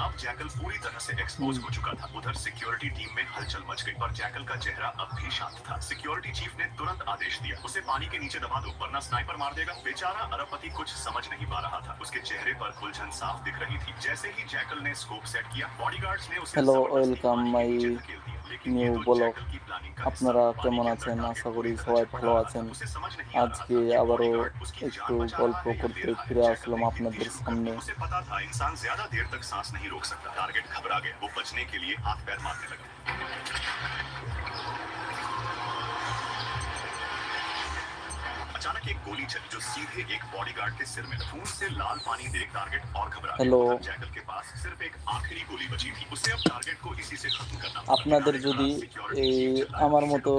अब जैकल पूरी तरह से एक्सपोज हो चुका था। उधर सिक्योरिटी टीम में हलचल मच गई पर जैकल का चेहरा अब भी शांत था। सिक्योरिटी चीफ ने तुरंत आदेश दिया। उसे पानी के नीचे दबा दो वरना स्नाइपर मार देगा। बेचारा अरबपति कुछ समझ नहीं पा रहा था। उसके चेहरे पर उलझन साफ़ दिख रही थी। जैसे ही जैकल ने स्कोप सेट किया बॉडीगार्ड्स ने उसे hello welcome welcome new blog. আপনারা কেমন আছেন? আশা করি সবাই ভালো আছেন। আজকে আবারও একটু গল্প করতে ফিরে আসলাম আপনাদের সামনে। हेलो আপনাদের যদি আমার মতো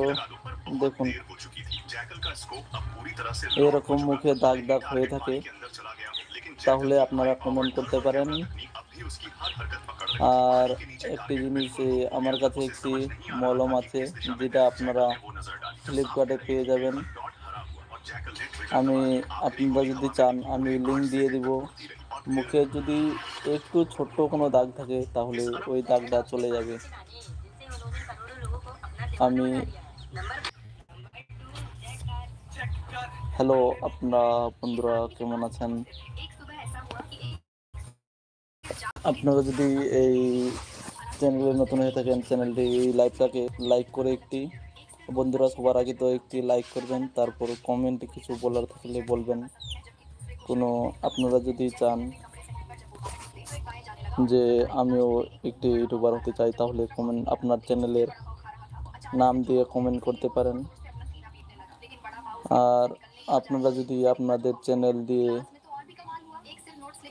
দেখুন। এরকম মুখে দাগ দাগ হয়ে থাকে। তাহলে আপনারা আক্রমণ করতে পারেন। আর একটি জিনিস আমার কাছে একটি মলম আছে যেটা আপনারা ফ্লিপকার্টে পেয়ে যাবেন। আমি আপনারা যদি চান আমি লিঙ্ক দিয়ে দিব। মুখে যদি একটু ছোট্ট কোনো দাগ থাকে, তাহলে ওই দাগটা চলে যাবে। আমি হ্যালো, আপনারা বন্ধুরা কেমন আছেন? আপনারা যদি এই চ্যানেলে নতুন হয়ে থাকেন, চ্যানেলটি লাইভটাকে লাইক করে একটি, বন্ধুরা সবার আগে তো একটি লাইক করবেন, তারপর কমেন্টে কিছু বলার থাকলে বলবেন। কোনো আপনারা যদি চান যে আমিও একটি ইউটিউবার হতে চাই, তাহলে কমেন্ট আপনার চ্যানেলের নাম দিয়ে কমেন্ট করতে পারেন। আর আপনারা যদি আপনাদের চ্যানেল দিয়ে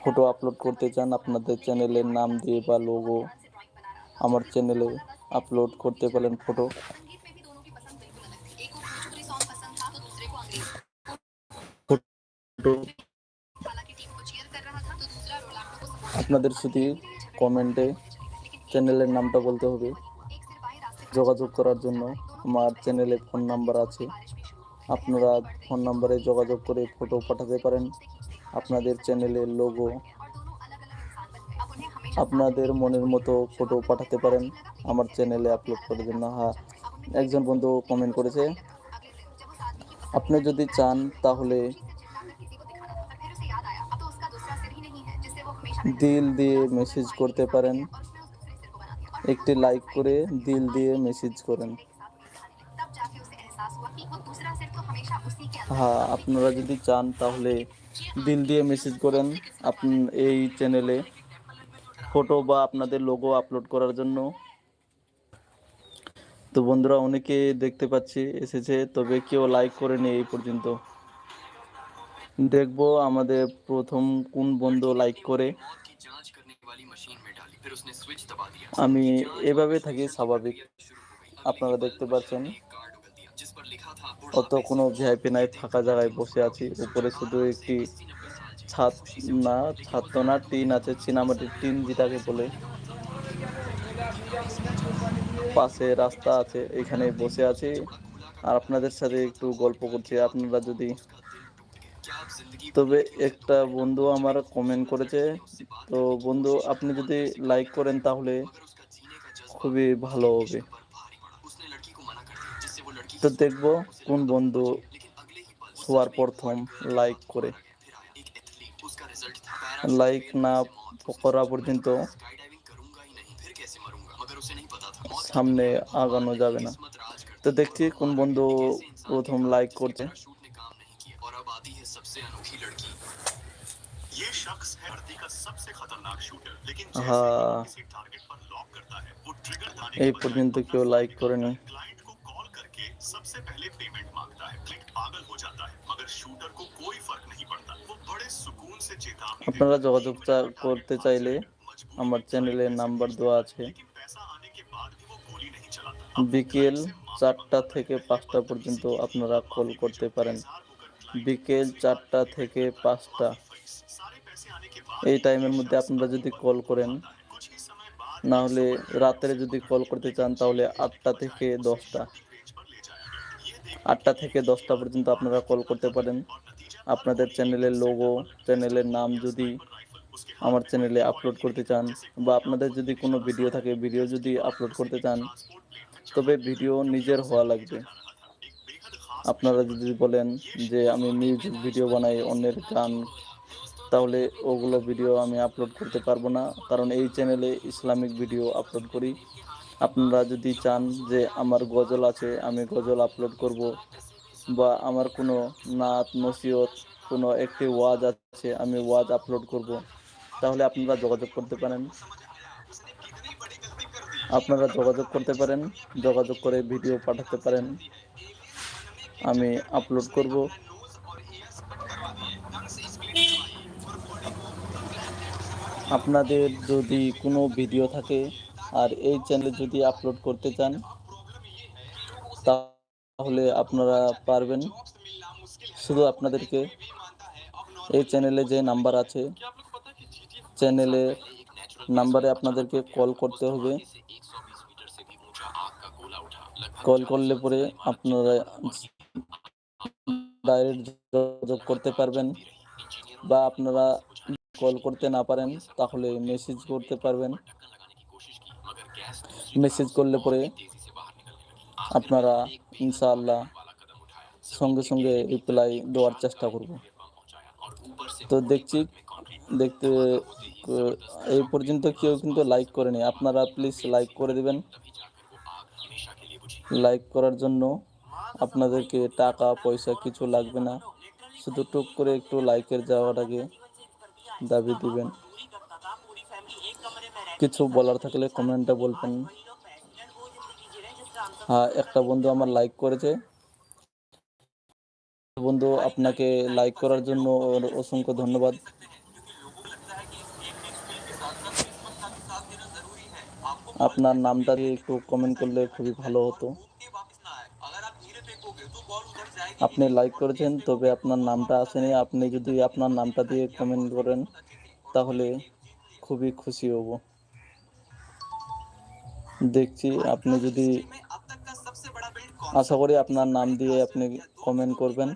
ফটো আপলোড করতে চান, আপনাদের চ্যানেলের নাম দিয়ে বা লোগো আমার চ্যানেলে আপলোড করতে পারেন ফটো ফটো আপনাদের শুধু কমেন্টে চ্যানেলের নামটা বলতে হবে। যোগাযোগ করার জন্য আমার চ্যানেলে ফোন নাম্বার আছে। আপনারা ফোন নাম্বারে যোগাযোগ করে ফটো পাঠাতে পারেন। আপনাদের চ্যানেলের লোগো আপনাদের মনের মতো ফটো পাঠাতে পারেন। আমার চ্যানেলে আপলোড করার জন্য হ্যাঁ একজন বন্ধু কমেন্ট করেছে। আপনি যদি চান তাহলে দিল দিয়ে মেসেজ করতে পারেন। একটি লাইক করে দিল দিয়ে মেসেজ করেন। হ্যাঁ আপনারা যদি চান তাহলে দিল দিয়ে মেসেজ করেন আপনি এই চ্যানেলে ফটো বা আপনাদের লোগো আপলোড করার জন্য। তো বন্ধুরা অনেকে দেখতে পাচ্ছি, এসেছে, তবে কেউ লাইক করেনি এই পর্যন্ত। দেখব আমাদের প্রথম কোন বন্ধু লাইক করে। আমি এভাবে থাকি স্বাভাবিক। আপনারা দেখতে পাচ্ছেন। অত কোনো ভিআইপি নাই, ফাঁকা জায়গায় বসে আছি। উপরে শুধু একটি ছাদ না, ছাদ তো না, টিন আছে, চীনামাটির টিন যেটাকে বলে। পাশে রাস্তা আছে, এখানে বসে আছি। আর আপনাদের সাথে একটু গল্প করছি। আপনারা যদি তবে একটা বন্ধু আমার কমেন্ট করেছে। তো বন্ধু, আপনি যদি লাইক করেন তাহলে খুবই ভালো হবে। তো দেখব কোন বন্ধু সবার প্রথম লাইক করে। লাইক না করা পর্যন্ত সামনে আগানো যাবে না। তো দেখছি কোন বন্ধু প্রথম লাইক করছে। ये शख्स है धरती का सबसे खतरनाक शूटर लेकिन हाँ। जैसे ही वो किसी टारगेट पर लॉक करता है वो ट्रिगर दाने এই के बजाय পর্যন্ত अपना কেউ फोन লাইক निकालता করেনি है। क्लाइंट को कॉल करके सबसे पहले पेमेंट मांगता है क्लाइंट पागल हो जाता है मगर शूटर को कोई फर्क नहीं पड़ता वो बड़े सुकून से चेतावनी আপনারা देता है। যোগাযোগ तीन চা- मिनट में করতে टारगेट চাইলে पास से मजबूरी আমার में চ্যানেলে क्लाइंट নাম্বার पैसे দেওয়া भेजता আছে है, लेकिन पैसा आने के बाद भी वो गोली नहीं चलाता अब वो বিকেল क्लाइंट से माफी চারটা मांगता है। থেকে पहले পাঁচটা बदतमीजी পর্যন্ত की थी, আপনারা अब কল माफी में করতে जो পারেন बेजार होकर क्लाइंट বিকেল চারটা থেকে পাঁচটা। এই টাইমের মধ্যে আপনারা যদি কল করেন, না হলে রাত্রে যদি কল করতে চান, তাহলে আটটা থেকে দশটা। আটটা থেকে দশটা পর্যন্ত আপনারা কল করতে পারেন। আপনাদের চ্যানেলের লোগো চ্যানেলের নাম যদি আমার চ্যানেলে আপলোড করতে চান, বা আপনাদের যদি কোনো ভিডিও থাকে ভিডিও যদি আপলোড করতে চান, তবে ভিডিও নিজের হওয়া লাগবে। আপনারা যদি বলেন যে আমি মিউজিক ভিডিও বানাই, অন্যের গান, তাহলে ওগুলো ভিডিও আমি আপলোড করতে পারব না। কারণ এই চ্যানেলে ইসলামিক ভিডিও আপলোড করি। আপনারা যদি চান যে আমার গজল আছে, আমি গজল আপলোড করব, বা আমার কোনো নাত, নসিহত, কোনো একটি ওয়াজ আছে, আমি ওয়াজ আপলোড করব, তাহলে আপনারা যোগাযোগ করতে পারেন। আপনারা যোগাযোগ করতে পারেন, যোগাযোগ করে ভিডিও পাঠাতে পারেন। আমি আপলোড করব। আপনাদের যদি কোনো ভিডিও থাকে আর এই চ্যানেলে যদি আপলোড করতে চান, তাহলে আপনারা পারবেন। শুধু আপনাদেরকে এই চ্যানেলে যে নাম্বার আছে চ্যানেলে নাম্বারে আপনাদেরকে কল করতে হবে। কল করলে পরে আপনারা ডাইরেক্ট যোগাযোগ করতে পারবেন বা আপনারা কল করতে না পারেন, তাহলে মেসেজ করতে পারবেন। মেসেজ করলে পরে আপনারা ইনশাআল্লাহ সঙ্গে সঙ্গে রিপ্লাই দেওয়ার চেষ্টা করব। তো দেখছি, দেখতে, এই পর্যন্ত কেউ কিন্তু লাইক করেনি। আপনারা প্লিজ লাইক করে দিবেন। লাইক করার জন্য আপনাদেরকে টাকা, পয়সা কিছু লাগবে না। শুধু টুক করে একটু লাইকের যাওয়াটাকে দাবি দিবেন। কিছু বলার থাকলে কমেন্টে বলবেন। হ্যাঁ একটা বন্ধু আমার লাইক করেছে। বন্ধু, আপনাকে লাইক করার জন্য অসংখ্য ধন্যবাদ। আপনার নামটা দিয়ে একটু কমেন্ট করলে খুবই ভালো হতো। আপনি লাইক করেছেন তবে আপনার নামটা আসেনি। আপনি যদি আপনার নামটা দিয়ে কমেন্ট করেন তাহলে খুবই খুশি হব। দেখছি আপনি যদি আশা করি আপনার নাম দিয়ে আপনি কমেন্ট করবেন।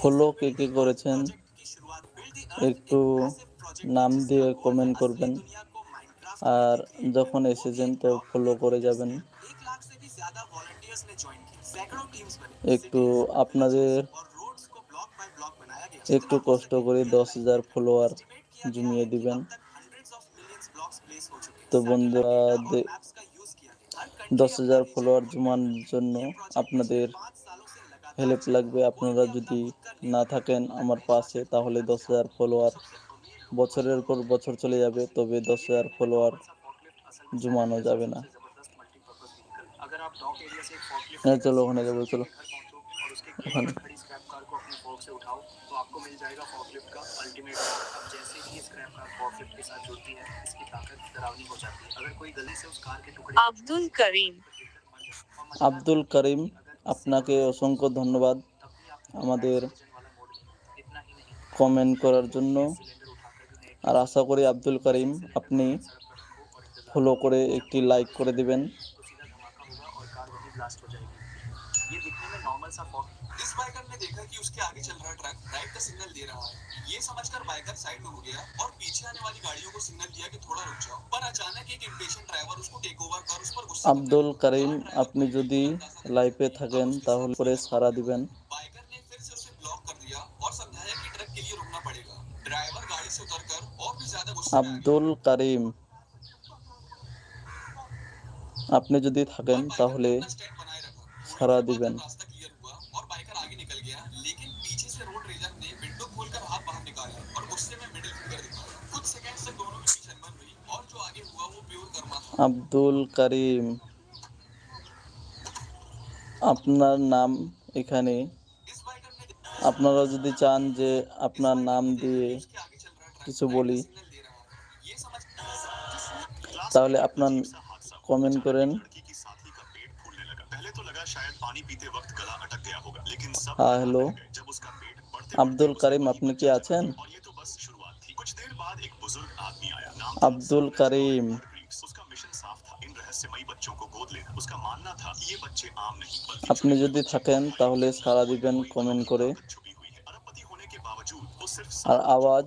ফলো কে কে করেছেন। একটু নাম দিয়ে কমেন্ট করবেন। আর যখন এসেছেন তো ফলো করে যাবেন, একটু আপনাদের একটু কষ্ট করে দশ হাজার ফলোয়ার জমিয়ে দিবেন। তো বন্ধুরা দশ হাজার ফলোয়ার জমানোর জন্য আপনাদের হেল্প লাগবে। আপনারা যদি না থাকেন আমার পাশে, তাহলে দশ হাজার ফলোয়ার বছরের পর বছর চলে যাবে তবে দশ হাজার ফলোয়ার জমানো যাবে না। হ্যাঁ চলো ওখানে যাব চলো। ওখানে। আব্দুল করিম। আব্দুল করিম আপনাকে অসংখ্য ধন্যবাদ আমাদের কমেন্ট করার জন্য। আর আশা করি আব্দুল করিম আপনি ফলো করে একটি লাইক করে দিবেন तो सीधा धमाका होगा और कार वहीं ब्लास्ट हो जाएगी ये दिखने में नॉर्मल सा फॉग इस बाइकर ने देखा कि उसके आगे चल रहा ट्रक राइट का सिग्नल दे रहा है ये समझकर बाइकर साइड में हो गया और पीछे आने वाली गाड़ियों को सिग्नल दिया कि थोड़ा रुक जाओ पर अचानक एक इम्पेशेंट ड्राइवर उसको टेक ओवर कर उस पर गुस्सा আব্দুল করিম আপনি যদি লাইফে থাকেন তাহলে করে সারা দিবেন ड्राइवर गाड़ी से उतरकर और भी ज्यादा गुस्से में आ गया। আব্দুল করিম আপনি যদি থাকেন তাহলে स्टैंड बनाए रखा সারা দিবেন रास्ता क्लियर हुआ और बाइकर आगे निकल गया लेकिन पीछे से रोड रेजर ने विंडो खोलकर हाथ बाहर निकाला और गुस्से में मिडिल फिंगर दिखाया कुछ सेकंड तक दोनों के बीच अनबन हुई और जो आगे हुआ वो प्योर कर्मा था আব্দুল করিম আপনার নাম এখানে इस बाइकर ने আপনারা যদি চান যে আপনার নাম দিয়ে কিছু বলি। তাহলে আপনার কমেন্ট করেন। হ্যাঁ হ্যালো আব্দুল করিম, আপনি কি আছেন? আব্দুল করিম। আপনি যদি থাকেন, তাহলে সারা দিবেন কমেন্ট করে। আর আওয়াজ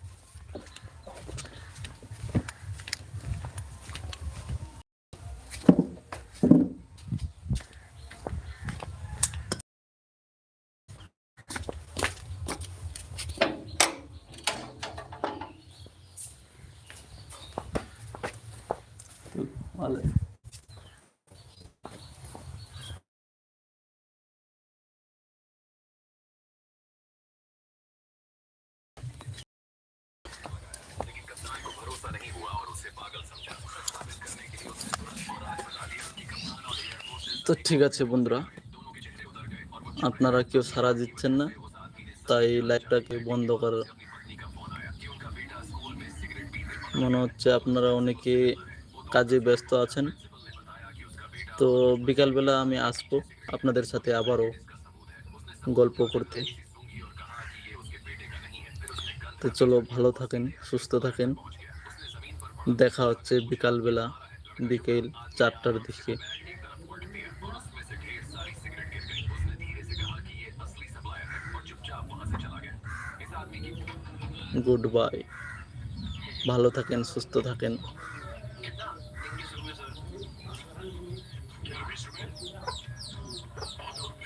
তো ঠিক আছে বন্ধুরা, আপনারা কেউ সাড়া দিচ্ছেন না, তাই লাইভটাকে বন্ধ করার। মনে হচ্ছে আপনারা অনেকে কাজে ব্যস্ত আছেন। তো বিকালবেলা আমি আসব আপনাদের সাথে আবারও গল্প করতে। তো চলো, ভালো থাকেন, সুস্থ থাকেন। দেখা হচ্ছে বিকালবেলা, বিকেল চারটার দিকে। Good bye. ভালো থাকেন, সুস্থ থাকেন।